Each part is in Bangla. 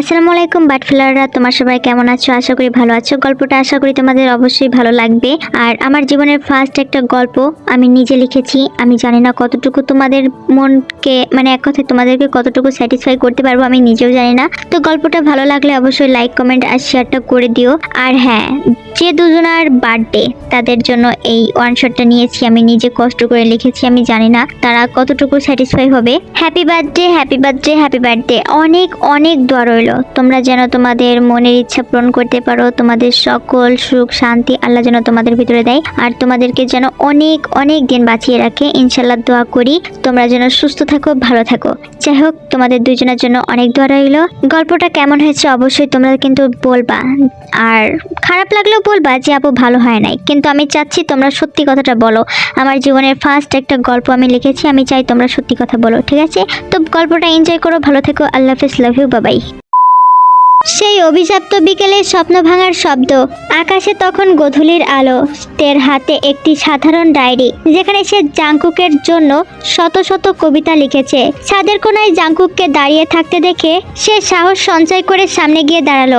আসসালামু আলাইকুম বাটফ্লাররা তোমার সবাই কেমন আছো? আশা করি ভালো আছো। গল্পটা আশা করি তোমাদের অবশ্যই ভালো লাগবে। আর আমার জীবনের ফার্স্ট একটা গল্প আমি নিজে লিখেছি। আমি জানি না কতটুকু তোমাদের মনকে মানে এক কথায় তোমাদেরকে কতটুকু স্যাটিসফাই করতে পারব আমি নিজেও জানি না। তো গল্পটা ভালো লাগলে অবশ্যই লাইক কমেন্ট আর শেয়ারটা করে দিও। আর হ্যাঁ যে দুজনার বার্থডে তাদের জন্য এই ওয়ান শটটা নিয়েছি। আমি নিজে কষ্ট করে লিখেছি, আমি জানি না তারা কতটুকু স্যাটিসফাই হবে। Happy birthday happy birthday happy birthday অনেক অনেক দোয়া রইল। তোমরা যেন তোমাদের মনের ইচ্ছা পূরণ করতে পারো, তোমাদের সকল সুখ, শান্তি আল্লাহ যেন তোমাদের ভিতরে দেয়। আর তোমাদেরকে যেন অনেক অনেক দিন বাঁচিয়ে রাখে। ইনশাল্লাহ দোয়া করি, তোমরা যেন সুস্থ থাকো, ভালো থাকো। যাই হোক, তোমাদের দুজনের জন্য অনেক দোয়া রইল। গল্পটা কেমন হয়েছে অবশ্যই তোমরা কিন্তু বলবা। আর খারাপ লাগলেও বলবা যে, আপু, ভালো হয় নাই। কিন্তু আমি চাচ্ছি তোমরা সত্যি কথাটা বলো। আমার জীবনের ফার্স্ট একটা গল্প আমি লিখেছি, আমি চাই তোমরা সত্যি কথা বলো, ঠিক আছে? তো গল্পটা এনজয় করো, ভালো থেকো, আল্লাহ হাফিজ লাভ ইউ বাবাই সেই অভিশপ্ত বিকেলে স্বপ্ন ভাঙার শব্দ। আকাশে তখন গধূলির আলো। তের হাতে একটি সাধারণ ডায়েরি, যেখানে সে জাংকুকের জন্য শত শত কবিতা লিখেছে। ছাদের কোনায় জাংকুককে দাঁড়িয়ে থাকতে দেখে সে সাহস সঞ্চয় করে সামনে গিয়ে দাঁড়াল।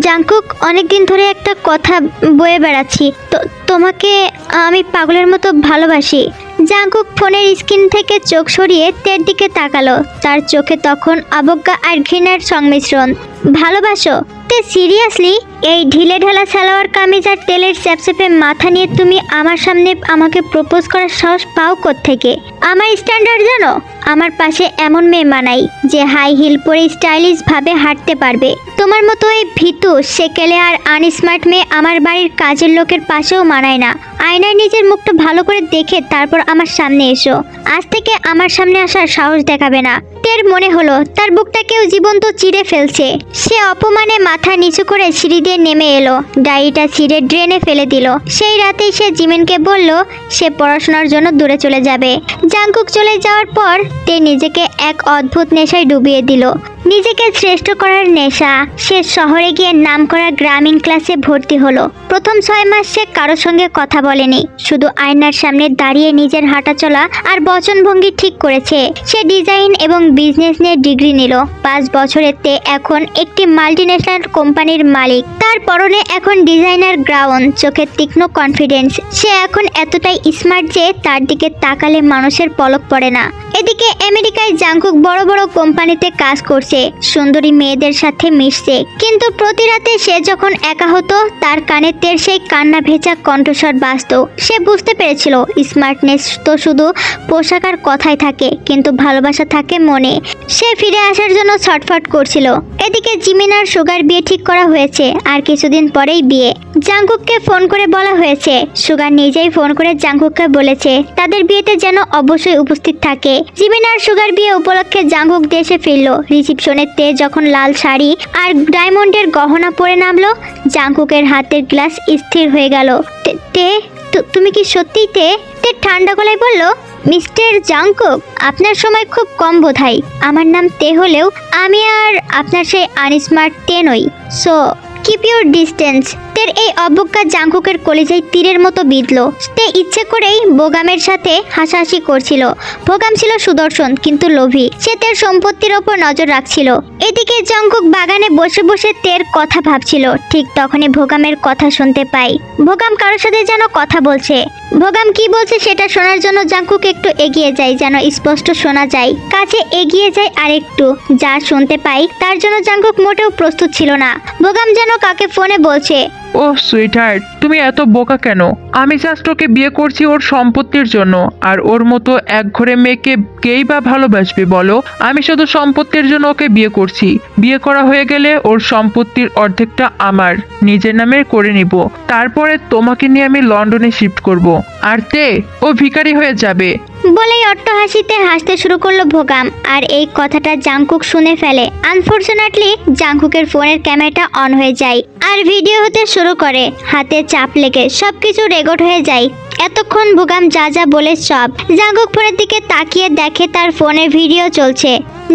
জাংকুক, অনেকদিন ধরে একটা কথা বয়ে বেড়াচ্ছি। তো, তোমাকে আমি পাগলের মতো ভালোবাসি। জাংকুক ফোনের স্ক্রিন থেকে চোখ সরিয়ে তের দিকে তাকালো। তার চোখে তখন অবজ্ঞা আর ঘৃণার সংমিশ্রণ। ভালোবাসো? তে সিরিয়াসলি? এই ঢিলে ঢালা সালোয়ার কামিজ আর তেলের চ্যাপচ্যাপে মাথা নিয়ে তুমি আমার সামনে আমাকে প্রপোজ করার সাহস পাও থেকে আমার স্ট্যান্ডার্ড জানো? আমার পাশে এমন মেয়ে মানাই যে হাই হিল পরে স্টাইলিশভাবে হাঁটতে পারবে। তোমার মতো এই ভীতু, সেকেলে আর আনস্মার্ট মেয়ে আমার বাড়ির কাজের লোকের পাশেও মানায় না। আয়নায় নিজের মুখটা ভালো করে দেখে তারপর আমার সামনে এসো। আজ থেকে আমার সামনে আসার সাহস দেখাবে না। তের মনে হলো, তার বুকটা কেউ জীবন্ত চিড়ে ফেলছে। সে অপমানে মাথা নিচু করে সিঁড়ি দিয়ে নেমে এলো। ডায়েরিটা ছিঁড়ে ড্রেনে ফেলে দিল। সেই রাতেই সে জিমেনকে বলল, সে পড়াশোনার জন্য দূরে চলে যাবে। জাংকুক চলে যাওয়ার পর, তে নিজেকে এক অদ্ভুত নেশায় ডুবিয়ে দিল। নিজেকে শ্রেষ্ঠ করার নেশা, সে শহরে গিয়ে নাম করা গ্রামীণ ক্লাসে ভর্তি হলো। প্রথম ছয় মাস সে কারোর সঙ্গে কথা বলেনি। শুধু আয়নার সামনে দাঁড়িয়ে নিজের হাঁটাচলা আর বচনভঙ্গি ঠিক করেছে। সে ডিজাইন এবং বিজনেস নিয়ে ডিগ্রি নিল। পাঁচ বছরের তে এখন একটি মাল্টিন্যাশনাল কোম্পানির মালিক। তার পরনে এখন ডিজাইনার গ্রাউন চোখের তীক্ষ্ণ কনফিডেন্স সে এখন এতটাই স্মার্ট যে তার দিকে তাকালে মানুষের পলক পড়ে না। এদিকে আমেরিকায় জাংকুক বড় বড় কোম্পানিতে কাজ করছে। সুন্দরী মেয়েদের সাথে মিশছে। কিন্তু প্রতি রাতে সে যখন একা হতো, তার কানে তের সেই কান্না ভেজা কণ্ঠস্বর বাঁচত সে বুঝতে পেরেছিল, স্মার্টনেস তো শুধু পোশাক আর কথায় থাকে, কিন্তু ভালোবাসা থাকে মনে। সে ফিরে আসার জন্য ছটফট করছিল। এদিকে জিমিনার সুগার বিয়ে ঠিক করা হয়েছে, আর কিছুদিন পরেই বিয়ে। জাংকুককে ফোন করে বলা হয়েছে। সুগার নিজেই ফোন করে জাংকুককে বলেছে, তাদের বিয়েতে যেন অবশ্যই উপস্থিত থাকে। জিমিন আর সুগার বিয়ে উপলক্ষে জাংকুক দেশে ফিরল। রিসিপশনের তে যখন লাল শাড়ি আর ডায়মন্ডের গহনা পরে নামলো জাংকুকের হাতের গ্লাস স্থির হয়ে গেল। তে- তে তুমি কি সত্যিই তে? তে ঠান্ডা গলায় বলল, মিস্টার জাংকুক আপনার সময় খুব কম বোধহয়। আমার নাম তে হলেও আমি আর আপনার সেই আনস্মার্ট তে নই। So, keep your distance. তের এই অবজ্ঞা জাংকুকের কলেজায় তীরের মতো বিঁধল। তে ইচ্ছে করেই বোগামের সাথে হাসাহাসি করছিল। ভোগাম ছিল সুদর্শন, কিন্তু লোভী। সে তের সম্পত্তির ওপর নজর রাখছিল। এদিকে জাংকুক বাগানে বসে বসে তের কথা ভাবছিল। ঠিক তখনই ভোগামের কথা শুনতে পাই। ভোগাম কারোর সাথে যেন কথা বলছে। ভোগাম কি বলছে সেটা শোনার জন্য জাংকুক একটু এগিয়ে যায়, যেন স্পষ্ট শোনা যায়। কাছে এগিয়ে যায় আরেকটু। যা শুনতে পাই, তার জন্য জাংকুক মোটেও প্রস্তুত ছিল না। ভোগাম যেন কাকে ফোনে বলছে ও সুইটহার্ট তুমি এত বোকা কেন? আমি জাস্ট ওকে বিয়ে করছি ওর সম্পত্তির জন্য। আর ওর মতো এক ঘরে মেয়েকে কেই বা ভালোবাসবে বলো? আমি শুধু সম্পত্তির জন্য ওকে বিয়ে করছি। বিয়ে করা হয়ে গেলে ওর সম্পত্তির অর্ধেকটা আমার, নিজের নামে করে নিব। তারপরে তোমাকে নিয়ে আমি লন্ডনে শিফট করব। আর তে, ও ভিখারি হয়ে যাবে। বলেই হাসিতে হাসতে শুরু করল ভোগাম। আর এই কথাটা জাংকুক শুনে ফেলে। আনফর্চুনেটলি জাংকুকের ফোনের ক্যামেরাটা অন হয়ে যায়। আর ভিডিও হতে শুরু করে। হাতে চাপ লেগে সবকিছু রেকর্ড হয়ে যায়। এতক্ষণ ভোগাম যা যা বলে সব। ফোনের দিকে তাকিয়ে দেখে তার ফোনে ভিডিও চলছে।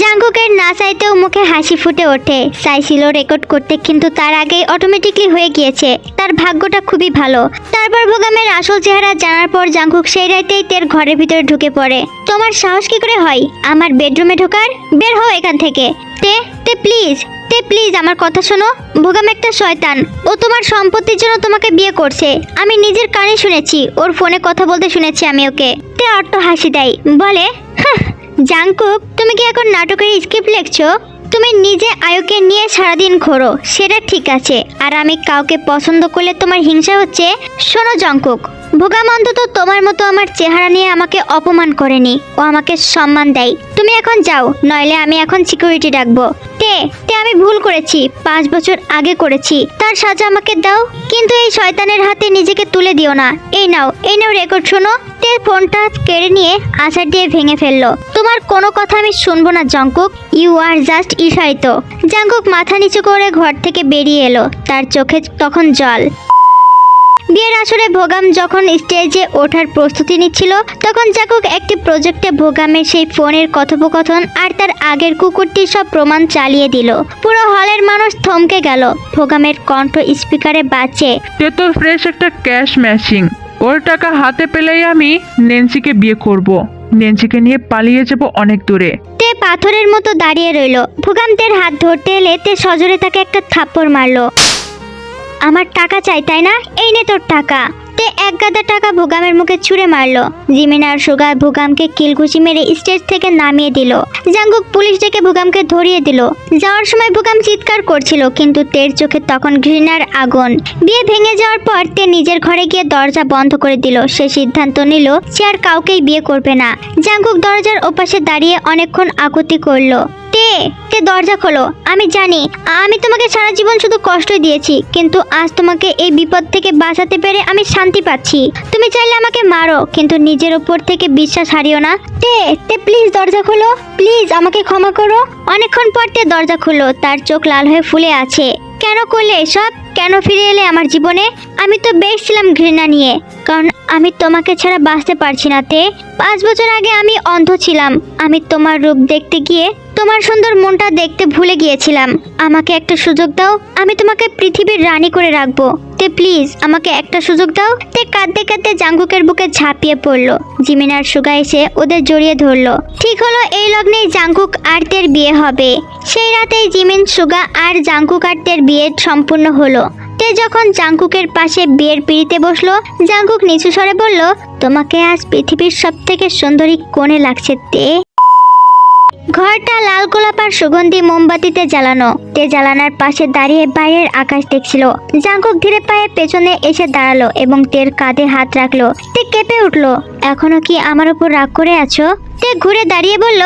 জাংকুকের না চাইতেও মুখে হাসি ফুটে ওঠে। চাইছিল রেকর্ড করতে, কিন্তু তার আগেই অটোমেটিকলি হয়ে গিয়েছে। তার ভাগ্যটা খুবই ভালো। তারপর ভোগামের আসল চেহারা জানার পর জাংকুক সেই রাতেই তের ঘরের ভিতরে ঢুকে পড়ে। তোমার সাহস কি করে হয়? আমার বেডরুমে ঢোকার? বের হও এখান থেকে। তে তে প্লিজ তে প্লিজ আমার কথা শোনো। ভোগাম একটা শয়তান। ও তোমার সম্পত্তির জন্য তোমাকে বিয়ে করছে। আমি নিজের কানে শুনেছি। ওর ফোনে কথা বলতে শুনেছি আমি ওকে। তে অট্ট হাসি দেয়। বলে "হাহ, জাংকুক তুমি কি এখন নাটকের স্ক্রিপ্ট লিখছো? তুমি নিজে আয়ুকে নিয়ে সারাদিন ঘোরো। সেটা ঠিক আছে। আর আমি কাউকে পছন্দ করলে তোমার হিংসা হচ্ছে? শোনো জঙ্কুক ভোগাম অন্তত তোমার মতো আমার চেহারা নিয়ে আমাকে অপমান করেনি। ও আমাকে সম্মান দেয়। তুমি এখন যাও নইলে আমি এখন সিকিউরিটি ডাকবো। তে আমি ভুল করেছি, পাঁচ বছর আগে করেছি। তার সাজা আমাকে দাও, কিন্তু এই শয়তানের হাতে নিজেকে তুলে দিও না। এই নাও এই নাও রেকর্ড শোনো, তে ফোনটা কেড়ে নিয়ে আছাড় দিয়ে ভেঙে ফেলল। তোমার কোনো কথা আমি শুনব না, জঙ্কুক। ইউ আর জাস্ট ইশারিত। জাঙ্কুক মাথা নিচু করে ঘর থেকে বেরিয়ে এলো। তার চোখে তখন জল। বিয়ের আসরে ভোগাম যখন স্টেজে ওঠার প্রস্তুতি নিচ্ছিল তখন জাকুক একটি প্রজেক্টে ভোগামের সেই ফোনের কথোপকথন আর তার আগের কুকুরটির সব প্রমাণ চালিয়ে দিল। পুরো হলের মানুষ থমকে গেল। ভোগামের কণ্ঠ স্পিকারে বাজছে তে তো ফ্রেশ একটা ক্যাশ ম্যাচিং ওর টাকা হাতে পেলেই আমি নেন্সিকে বিয়ে করব। নেন্সিকে নিয়ে পালিয়ে যাব অনেক দূরে। তে পাথরের মতো দাঁড়িয়ে রইল। ভোগাম তের হাত ধরতে এলে তে সজোরে তাকে একটা থাপ্পড় মারলো। আমার টাকা চাই, তাই না? এই নে তোর টাকা। তে এক গাদা টাকা ভোগামের মুখে ছুঁড়ে মারলো। জিমিন আর সুগা ভোগামকে কিলঘুষি মেরে স্টেজ থেকে নামিয়ে দিল। জাঙ্গুক পুলিশ ডেকে ভোগামকে ধরিয়ে দিল। যাওয়ার সময় ভোগাম চিৎকার করছিল, কিন্তু তের চোখে তখন ঘৃণার আগুন। বিয়ে ভেঙে যাওয়ার পর তে নিজের ঘরে গিয়ে দরজা বন্ধ করে দিল। সে সিদ্ধান্ত নিল সে আর কাউকেই বিয়ে করবে না। জাঙ্গুক দরজার ওপাশে দাঁড়িয়ে অনেকক্ষণ আকুতি করল। তে তে দরজা খোলো। আমি জানি, আমি তোমাকে সারা জীবন শুধু কষ্ট দিয়েছি, কিন্তু আজ তোমাকে এই বিপদ থেকে বাঁচাতে পেরে আমি শান্তি পাচ্ছি। তুমি চাইলে আমাকে মারো, কিন্তু নিজের ওপর থেকে বিশ্বাস হারিও না। তে তে প্লিজ দরজা খোলো, প্লিজ আমাকে ক্ষমা করো। অনেকক্ষণ পর তে দরজা খোলো তার চোখ লাল হয়ে ফুলে আছে। কেন করলে এসব? কেন ফিরে এলে আমার জীবনে? আমি তো বেশ ছিলাম ঘৃণা নিয়ে। কারণ আমি তোমাকে ছাড়া বাঁচতে পারছি না তে। পাঁচ বছর আগে আমি অন্ধ ছিলাম। আমি তোমার রূপ দেখতে গিয়ে তোমার সুন্দর মনটা দেখতে ভুলে গিয়েছিলাম। আমাকে একটা সুযোগ দাও, আমি তোমাকে পৃথিবীর রানী করে রাখব। তে, প্লিজ, আমাকে একটা সুযোগ দাও। তে কাঁদতে কাঁদতে জাঙ্গুকের বুকে ঝাঁপিয়ে পড়ল। জিমিনার সুগা এসে ওদের জড়িয়ে ধরলো। ঠিক হলো, এই লগ্নেই জাঙ্কুক আর তের বিয়ে হবে। সেই রাতেই জিমিন, সুগা আর জাঙ্কুক আর তের বিয়ে সম্পূর্ণ হলো। তে যখন জাঙ্কুকের পাশে বিয়ের পিড়িতে বসল, জাঙ্কুক নিচু স্বরে বলল, তোমাকে আজ পৃথিবীর সব থেকে সুন্দরী কোণে লাগছে তে। ঘরটা লাল গোলাপ আর সুগন্ধি মোমবাতিতে জ্বালানো। তে জ্বালানার পাশে দাঁড়িয়ে বাইরের আকাশ দেখছিল। জাঙ্কুক ধীরে পায়ে পেছনে এসে দাঁড়াল এবং তের কাঁধে হাত রাখল। তে কেঁপে উঠল, এখনও কি আমার উপর রাগ করে আছো? তে ঘুরে দাঁড়িয়ে বলল,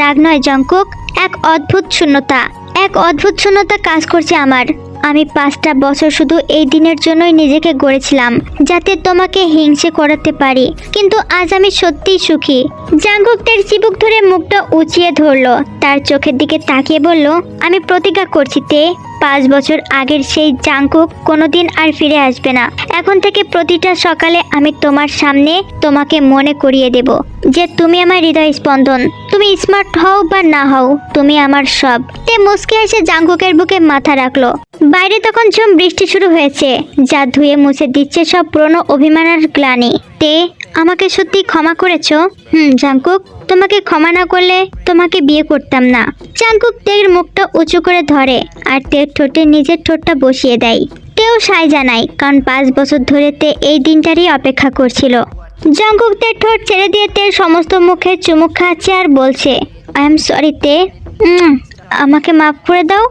রাগ নয় জঙ্কুক, এক অদ্ভুত শূন্যতা, এক অদ্ভুত শূন্যতা কাজ করছে আমার। আমি পাঁচটা বছর শুধু এই দিনের জন্যই নিজেকে গড়েছিলাম, যাতে তোমাকে হিংসে করাতে পারি। কিন্তু আজ আমি সত্যিই সুখী। জাঙ্গুক চিবুক ধরে মুখটা উঁচিয়ে ধরলো, তার চোখের দিকে তাকিয়ে বলল, আমি প্রতিজ্ঞা করছি তে, পাঁচ বছর আগের সেই জাঙ্কুক কোনোদিন আর ফিরে আসবে না। এখন থেকে প্রতিটা সকালে আমি তোমার সামনে তোমাকে মনে করিয়ে দেব, যে তুমি আমার হৃদয় স্পন্দন তুমি স্মার্ট হও বা না হও, তুমি আমার সব। তে মুসকে এসে জাঙ্কুকের বুকে মাথা রাখল। বাইরে তখন ঝুম বৃষ্টি শুরু হয়েছে। যা ধুয়ে মুছে দিচ্ছে সব পুরনো অভিমান আর গ্লানি। তে, আমাকে সত্যি ক্ষমা করেছ? হুম জাঙ্কুক তোমাকে ক্ষমা না করলে তোমাকে বিয়ে করতাম না। জাঙ্কুক তের মুখটা উঁচু করে ধরে আর তের ঠোঁটে নিজের ঠোঁটটা বসিয়ে দেয়। তেও সাই জানায়, কারণ পাঁচ বছর ধরে তে এই দিনটারই অপেক্ষা করছিল। জাঙ্কুক তের ঠোঁট ছেড়ে দিয়ে তের সমস্ত মুখে চুমুক খাচ্ছে আর বলছে আই এম সরি তে। আমাকে মাফ করে দাও?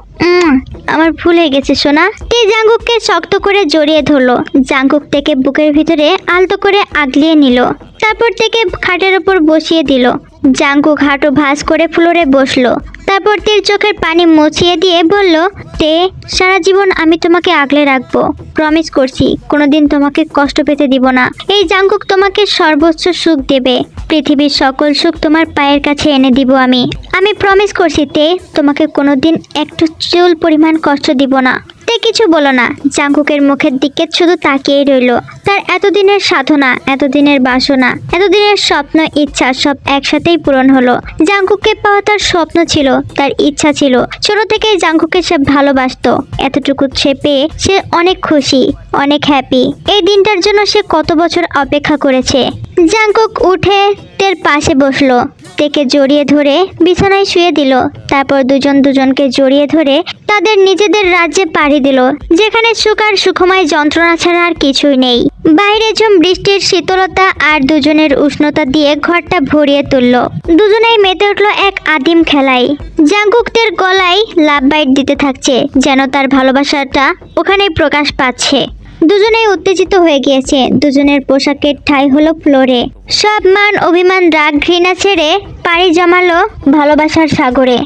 আমার ভুল হয়ে গেছে, সোনা। তে জাঙ্গুককে শক্ত করে জড়িয়ে ধরলো। জাঙ্গুক থেকে বুকের ভিতরে আলতো করে আগলিয়ে নিল। তারপর থেকে খাটের ওপর বসিয়ে দিল। জাঙ্কুক হাঁটু ভাঁজ করে ফ্লোরে বসল। তারপর তীর চোখের পানি মুছিয়ে দিয়ে বলল, তে, সারা জীবন আমি তোমাকে আগলে রাখব। প্রমিস করছি, কোনোদিন তোমাকে কষ্ট পেতে দিব না। এই জাঙ্কুক তোমাকে সর্বোচ্চ সুখ দেবে। পৃথিবীর সকল সুখ তোমার পায়ের কাছে এনে দিব আমি। আমি প্রমিস করছি, তে, তোমাকে কোনোদিন একটু চুল পরিমাণ কষ্ট দিব না। তে কিছু বলো না। জাঙ্কুকের মুখের দিকে শুধু তাকিয়েই রইল। তার এতদিনের সাধনা, এতদিনের বাসনা, এতদিনের স্বপ্ন, ইচ্ছা সব একসাথেই পূরণ হলো। জাঙ্কুককে পাওয়া তার স্বপ্ন ছিল, তার ইচ্ছা ছিল। ছোট থেকেই জাঙ্কুকে সে ভালোবাসতো। এতটুকু সে পেয়ে সে অনেক খুশি, অনেক হ্যাপি এই দিনটার জন্য সে কত বছর অপেক্ষা করেছে? জাঙ্কুক উঠে তের পাশে বসল। ডেকে জড়িয়ে ধরে বিছানায় শুয়ে দিল। তারপর দুজন দুজনকে জড়িয়ে ধরে তাদের নিজেদের রাজ্যে পাড়ি দিল, যেখানে সুখ আর সুখময় যন্ত্রণা ছাড়া আর কিছুই নেই। বাইরে ঝুম বৃষ্টির শীতলতা আর দুজনের উষ্ণতা দিয়ে ঘরটা ভরিয়ে তুলল। দুজনেই মেতে উঠল এক আদিম খেলায়। জাঙ্কুকদের গলায় লাভ বাইট দিতে থাকছে, যেন তার ভালোবাসাটা ওখানেই প্রকাশ পাচ্ছে। দুজনেই উত্তেজিত হয়ে গিয়েছে। দুজনের পোশাকের ঠাই হলো ফ্লোরে। সব মান, অভিমান, রাগ, ঘৃণা ছেড়ে পাড়ি জমালো ভালোবাসার সাগরে।